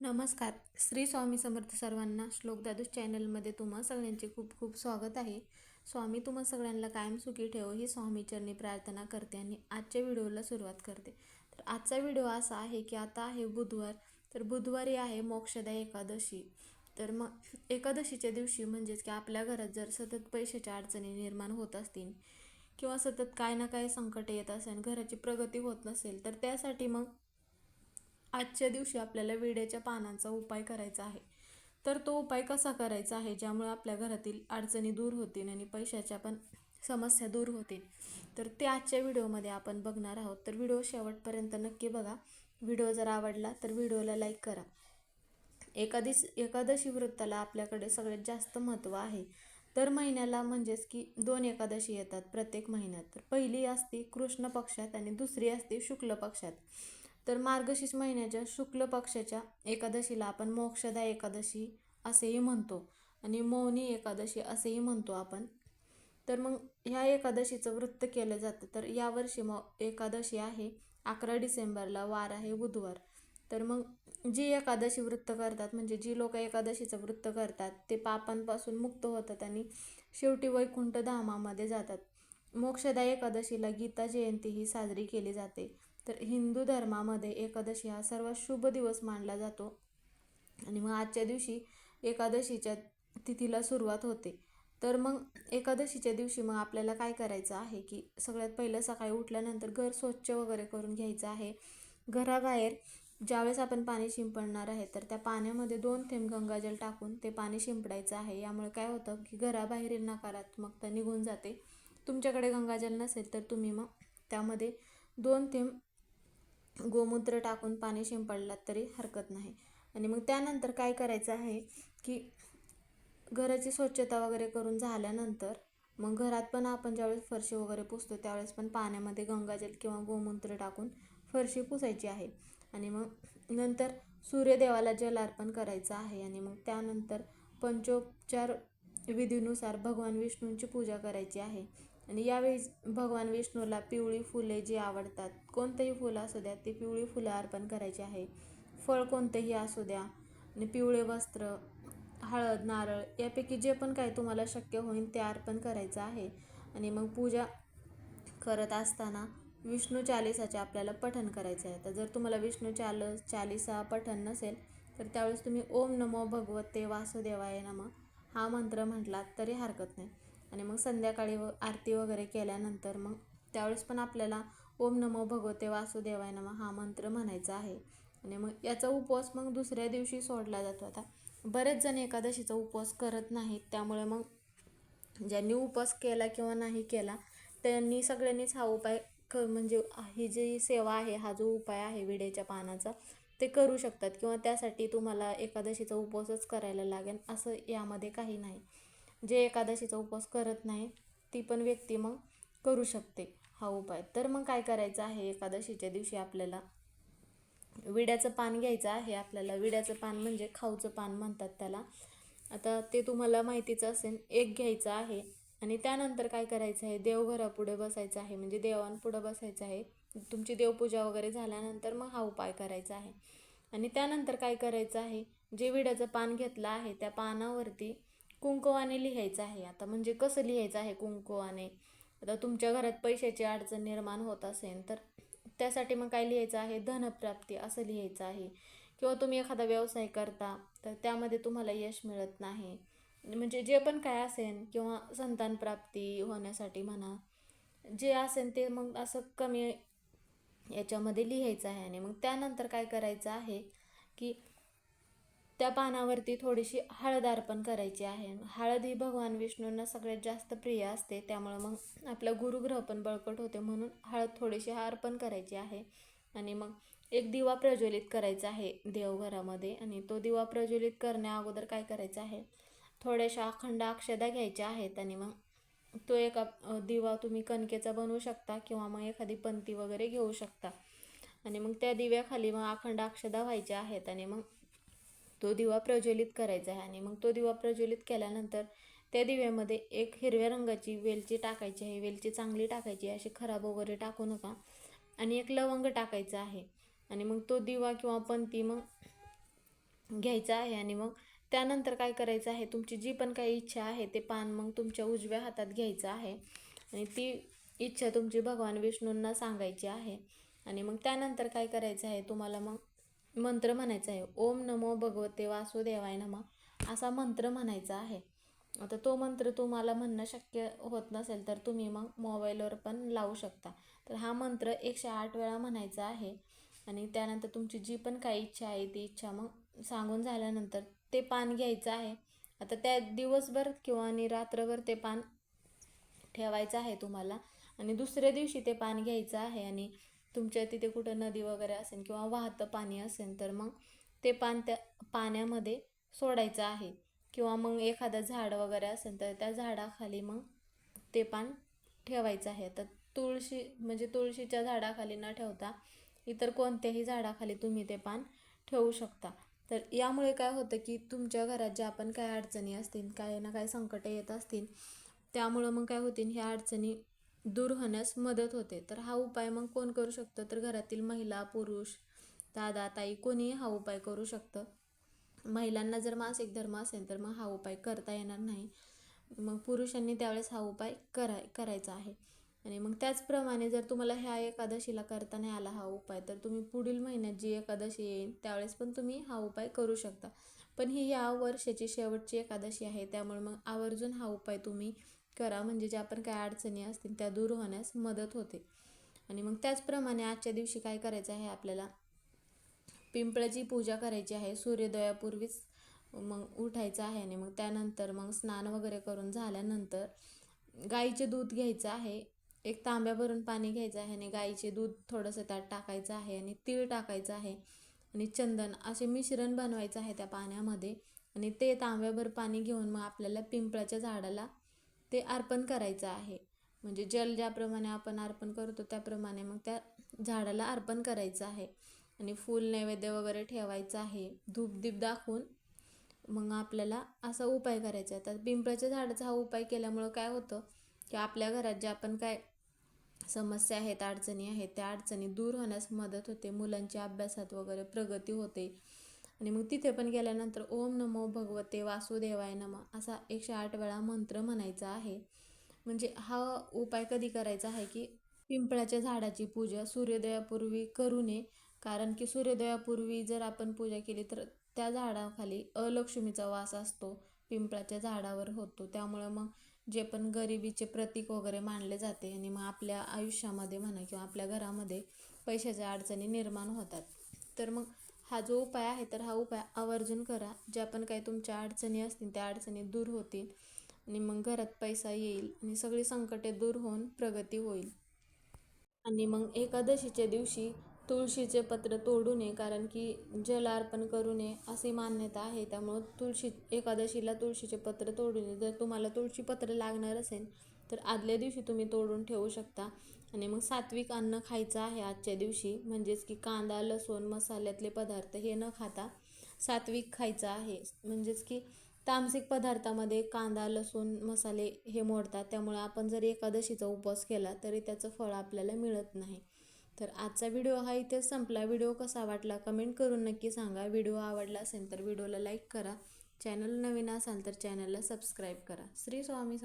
नमस्कार. श्री स्वामी समर्थ सर्वांना श्लोक दादूस चॅनलमध्ये तुम्हा सगळ्यांचे खूप खूप स्वागत आहे. स्वामी तुम्हा सगळ्यांना कायम सुखी ठेव ही स्वामीचरणी प्रार्थना करते आणि आजच्या व्हिडिओला सुरुवात करते. तर आजचा व्हिडिओ असा आहे की आता आहे बुधवार तर बुधवारी आहे मोक्षदा एकादशी. तर मग एकादशीच्या दिवशी म्हणजेच की आपल्या घरात जर सतत पैशाच्या अडचणी निर्माण होत असतील किंवा सतत काय ना काय संकट येत असेल घराची प्रगती होत नसेल तर त्यासाठी मग आजच्या दिवशी आपल्याला विड्याच्या पानांचा उपाय करायचा आहे. तर तो उपाय कसा करायचा आहे? ज्यामुळे आपल्या घरातील अडचणी दूर होतील आणि पैशाच्या पण समस्या दूर होतील. तर ते आजच्या व्हिडिओमध्ये आपण बघणार आहोत. तर व्हिडिओ शेवटपर्यंत नक्की बघा. व्हिडिओ जर आवडला तर व्हिडिओला लाईक करा. एकादशी एकादशी व्रताला आपल्याकडे सगळ्यात जास्त महत्त्व आहे. तर महिन्याला म्हणजेच की दोन एकादशी येतात प्रत्येक महिन्यात. तर पहिली असते कृष्ण पक्षात आणि दुसरी असते शुक्ल पक्षात. तर मार्गशीर्ष महिन्याच्या शुक्ल पक्षाच्या एकादशीला आपण मोक्षदा एकादशी असेही म्हणतो आणि मौनी एकादशी असेही म्हणतो आपण. तर मग ह्या एकादशीचं वृत्त केलं जातं. तर यावर्षी मग एकादशी आहे. अकरा डिसेंबरला वार आहे बुधवार. तर मग जी एकादशी वृत्त करतात म्हणजे जी लोक एकादशीचं वृत्त करतात ते पापांपासून मुक्त होतात आणि शेवटी वैकुंठ धामामध्ये जातात. मोक्षदा एकादशीला गीता जयंती ही साजरी केली जाते. तर हिंदू धर्मामध्ये एकादशी हा सर्वात शुभ दिवस मानला जातो. आणि मग आजच्या दिवशी एकादशीच्या तिथीला सुरुवात होते. तर मग एकादशीच्या दिवशी मग आपल्याला काय करायचं आहे की सगळ्यात पहिलं सकाळी उठल्यानंतर घर स्वच्छ वगैरे करून घ्यायचं आहे. घराबाहेर ज्यावेळेस आपण पाणी शिंपडणार आहे तर त्या पाण्यामध्ये दोन थेंब गंगाजल टाकून ते पाणी शिंपडायचं आहे. यामुळे काय होतं की घराबाहेरील नकारात्मकता निघून जाते. तुमच्याकडे गंगाजल नसेल तर तुम्ही मग त्यामध्ये दोन थेंब गोमूत्र टाकून पाणी शिंपडलात तरी हरकत नाही. आणि मग त्यानंतर काय करायचं आहे की घराची स्वच्छता वगैरे करून झाल्यानंतर मग घरात पण आपण ज्यावेळेस फरशी वगैरे पुसतो त्यावेळेस पण पाण्यामध्ये गंगाजल किंवा गोमूत्र टाकून फरशी पुसायची आहे. आणि मग नंतर सूर्यदेवाला जल अर्पण करायचं आहे आणि मग त्यानंतर पंचोपचार विधीनुसार भगवान विष्णूंची पूजा करायची आहे. आणि यावेळी भगवान विष्णूला पिवळी फुले जी आवडतात कोणतंही फुलं असू द्या ती पिवळी फुलं अर्पण करायची आहे. फळ कोणतेही असू द्या आणि पिवळे वस्त्र हळद नारळ यापैकी जे पण काय तुम्हाला शक्य होईल ते अर्पण करायचं आहे. आणि मग पूजा करत असताना विष्णू चालिसाचे आपल्याला पठण करायचं आहे. तर जर तुम्हाला विष्णू चाल चालिसा पठण नसेल तर त्यावेळेस तुम्ही ओम नमो भगवते वासुदेवाय नम हा मंत्र म्हटलात तरी हरकत नाही. आणि मग संध्याकाळी व आरती वगैरे केल्यानंतर मग त्यावेळेस पण आपल्याला ओम नमो भगवते वासुदेवाय नम हा मंत्र म्हणायचा आहे. आणि मग याचा उपवास मग दुसऱ्या दिवशी सोडला जातो. आता बरेच जण एकादशीचा उपवास करत नाहीत. त्यामुळे मग ज्यांनी उपवास केला किंवा नाही केला त्यांनी सगळ्यांनीच हा उपाय क म्हणजे ही जी सेवा आहे हा जो उपाय आहे विड्याच्या पानाचा ते करू शकतात. किंवा त्यासाठी तुम्हाला एकादशीचा उपवासच करायला लागेल असं यामध्ये काही नाही. जे एकादशीचा उपवास करत नाही ती पण व्यक्ती मग करू शकते हा उपाय. तर मग काय करायचं आहे एकादशीच्या दिवशी आपल्याला? विड्याचं पान घ्यायचं आहे आपल्याला. विड्याचं पान म्हणजे खाऊचं पान म्हणतात त्याला. आता ते तुम्हाला माहितीच असेल एक घ्यायचं आहे आणि त्यानंतर काय करायचं आहे? देवघरापुढे बसायचं आहे म्हणजे देवांपुढं बसायचं आहे. तुमची देवपूजा वगैरे झाल्यानंतर मग हा उपाय करायचा आहे. आणि त्यानंतर काय करायचं आहे? जे विड्याचं पान घेतलं आहे त्या पानावरती कुंकवाने लिहायचं आहे. आता म्हणजे कसं लिहायचं आहे कुंकवाने? आता तुमच्या घरात पैशाची अडचण निर्माण होत असेल तर त्यासाठी मग काय लिहायचं आहे? धनप्राप्ती असं लिहायचं आहे. किंवा तुम्ही एखादा व्यवसाय करता तर त्यामध्ये तुम्हाला यश मिळत नाही. म्हणजे जे पण काय असेल किंवा संतानप्राप्ती होण्यासाठी म्हणा जे असेल ते मग असं कमी याच्यामध्ये लिहायचं आहे. आणि मग त्यानंतर काय करायचं आहे की त्या पानावरती थोडीशी हळद अर्पण करायची आहे. हळद ही भगवान विष्णूंना सगळ्यात जास्त प्रिय असते. त्यामुळं मग आपलं गुरुग्रह पण बळकट होते म्हणून हळद थोडीशी अर्पण करायची आहे. आणि मग एक दिवा प्रज्वलित करायचा आहे देवघरामध्ये. आणि तो दिवा प्रज्वलित करण्या अगोदर काय करायचं आहे? थोड्याशा अखंड अक्षदा घ्यायच्या आहेत आणि मग तो एक दिवा तुम्ही कणकेचा बनवू शकता किंवा मग एखादी पंती वगैरे घेऊ शकता. आणि मग त्या दिव्याखाली मग अखंड अक्षदा व्हायच्या आहेत. आणि मग तो दिवा प्रज्वलित करायचा आहे आणि मग तो दिवा प्रज्वलित केल्यानंतर त्या दिव्यामध्ये एक हिरव्या रंगाची वेलची टाकायची आहे. वेलची चांगली टाकायची आहे. अशी खराब वगैरे टाकू नका. आणि एक लवंग टाकायचं आहे. आणि मग तो दिवा किंवा पंती मग घ्यायचा आहे. आणि मग त्यानंतर काय करायचं आहे? तुमची जी पण काही इच्छा आहे ते पान मग तुमच्या उजव्या हातात घ्यायचं आहे. आणि ती इच्छा तुमची भगवान विष्णूंना सांगायची आहे. आणि मग त्यानंतर काय करायचं आहे? तुम्हाला मग मंत्र म्हणायचा आहे. ओम नमो भगवते वासुदेवाय नमा असा मंत्र म्हणायचा आहे. आता तो मंत्र तुम्हाला म्हणणं शक्य होत नसेल तर तुम्ही मग मोबाईलवर पण लावू शकता. तर हा मंत्र एकशे आठ वेळा म्हणायचा आहे. आणि त्यानंतर तुमची जी पण काही इच्छा आहे ती इच्छा मग सांगून झाल्यानंतर ते पान घ्यायचं आहे. आता त्या दिवसभर किंवा आणि रात्रभर ते पान ठेवायचं आहे तुम्हाला. आणि दुसऱ्या दिवशी ते पान घ्यायचं आहे. आणि तुमच्या तिथे कुठं नदी वगैरे असेल किंवा वाहतं पाणी असेल तर मग ते पान त्या पाण्यामध्ये सोडायचं आहे. किंवा मग एखादं झाड वगैरे असेल तर त्या झाडाखाली मग ते पान ठेवायचं आहे. तर तुळशी म्हणजे तुळशीच्या झाडाखाली न ठेवता इतर कोणत्याही झाडाखाली तुम्ही ते पान ठेवू शकता. तर यामुळे काय होतं की तुमच्या घरात ज्या पण काय अडचणी असतील काय ना काय संकट येत असतील त्यामुळं मग काय होतील ह्या अडचणी दूर होण्यास मदत होते. तर हा उपाय मग कोण करू शकतं? तर घरातील महिला पुरुष दादा ताई कोणीही हा उपाय करू शकतं. महिलांना जर मासिक धर्म असेल तर मग हा उपाय करता येणार नाही. मग पुरुषांनी त्यावेळेस हा उपाय कराय करायचा आहे. आणि मग त्याचप्रमाणे जर तुम्हाला ह्या एकादशीला करता नाही आला हा उपाय तर तुम्ही पुढील महिन्यात जी एकादशी येईल त्यावेळेस पण तुम्ही हा उपाय करू शकता. पण ही या वर्षाची शेवटची एकादशी आहे. त्यामुळे मग आवर्जून हा उपाय तुम्ही करा म्हणजे ज्या पण काय अडचणी असतील त्या दूर होण्यास मदत होते. आणि मग त्याचप्रमाणे आजच्या दिवशी काय करायचं आहे आपल्याला? पिंपळाची पूजा करायची आहे. सूर्योदयापूर्वीच मग उठायचं आहे आणि मग त्यानंतर मग स्नान वगैरे करून झाल्यानंतर गाईचे दूध घ्यायचं आहे. एक तांब्या भरून पाणी घ्यायचं आहे आणि गाईचे दूध थोडंसं त्यात टाकायचं आहे आणि तीळ टाकायचं आहे आणि चंदन असे मिश्रण बनवायचं आहे त्या पाण्यामध्ये आणि ते तांब्याभर पाणी घेऊन मग आपल्याला पिंपळाच्या झाडाला ते अर्पण करायचं आहे. म्हणजे जल ज्याप्रमाणे आपण अर्पण करतो त्याप्रमाणे मग त्या झाडाला अर्पण करायचं आहे. आणि फूल नैवेद्य वगैरे ठेवायचं आहे. धूपदीप दाखवून मग आपल्याला असा उपाय करायचा आहे. तर पिंपळाच्या झाडाचा हा उपाय केल्यामुळं काय होतं की आपल्या घरात ज्या आपण काय समस्या आहेत अडचणी आहेत त्या अडचणी दूर होण्यास मदत होते. मुलांच्या अभ्यासात वगैरे प्रगती होते. आणि मग तिथे पण गेल्यानंतर ओम नमो भगवते वासुदेवाय नम असा एकशे आठ वेळा मंत्र म्हणायचा आहे. म्हणजे हा उपाय कधी करायचा आहे की पिंपळाच्या झाडाची पूजा सूर्योदयापूर्वी करू नये. कारण की सूर्योदयापूर्वी जर आपण पूजा केली तर त्या झाडाखाली अलक्ष्मीचा वास असतो पिंपळाच्या झाडावर होतो. त्यामुळं मग जे पण गरिबीचे प्रतीक वगैरे मानले जाते आणि मग आपल्या आयुष्यामध्ये म्हणा किंवा आपल्या घरामध्ये पैशाच्या अडचणी निर्माण होतात. तर मग हा जो उपाय आहे तर हा उपाय आवर्जून करा. ज्या पण काही तुमच्या अडचणी असतील त्या अडचणी दूर होतील आणि मग घरात पैसा येईल आणि सगळी संकटे दूर होऊन प्रगती होईल. आणि मग एकादशीच्या दिवशी तुळशीचे पत्र तोडू नये कारण की जल अर्पण करू नये अशी मान्यता आहे. त्यामुळं तुळशी एकादशीला तुळशीचे पत्र तोडू नये. जर तुम्हाला तुळशी पत्र लागणार असेल तर आदल्या दिवशी तुम्ही तोडून ठेवू शकता. आणि मग सात्विक अन्न खायचं आहे आजच्या दिवशी. म्हणजेच की कांदा लसूण मसाल्यातले पदार्थ हे न खाता सात्विक खायचं आहे. म्हणजेच की तामसिक पदार्थामध्ये कांदा लसूण मसाले हे मोडतात. त्यामुळे आपण जर एकादशीचा उपवास केला तरी त्याचं फळ आपल्याला मिळत नाही. तर आजचा व्हिडिओ हा इथे संपला. व्हिडिओ कसा वाटला कमेंट करून नक्की सांगा. व्हिडिओ आवडला असेल तर व्हिडिओला लाईक करा. चॅनल नवीन असाल तर चॅनलला सबस्क्राईब करा. श्री स्वामी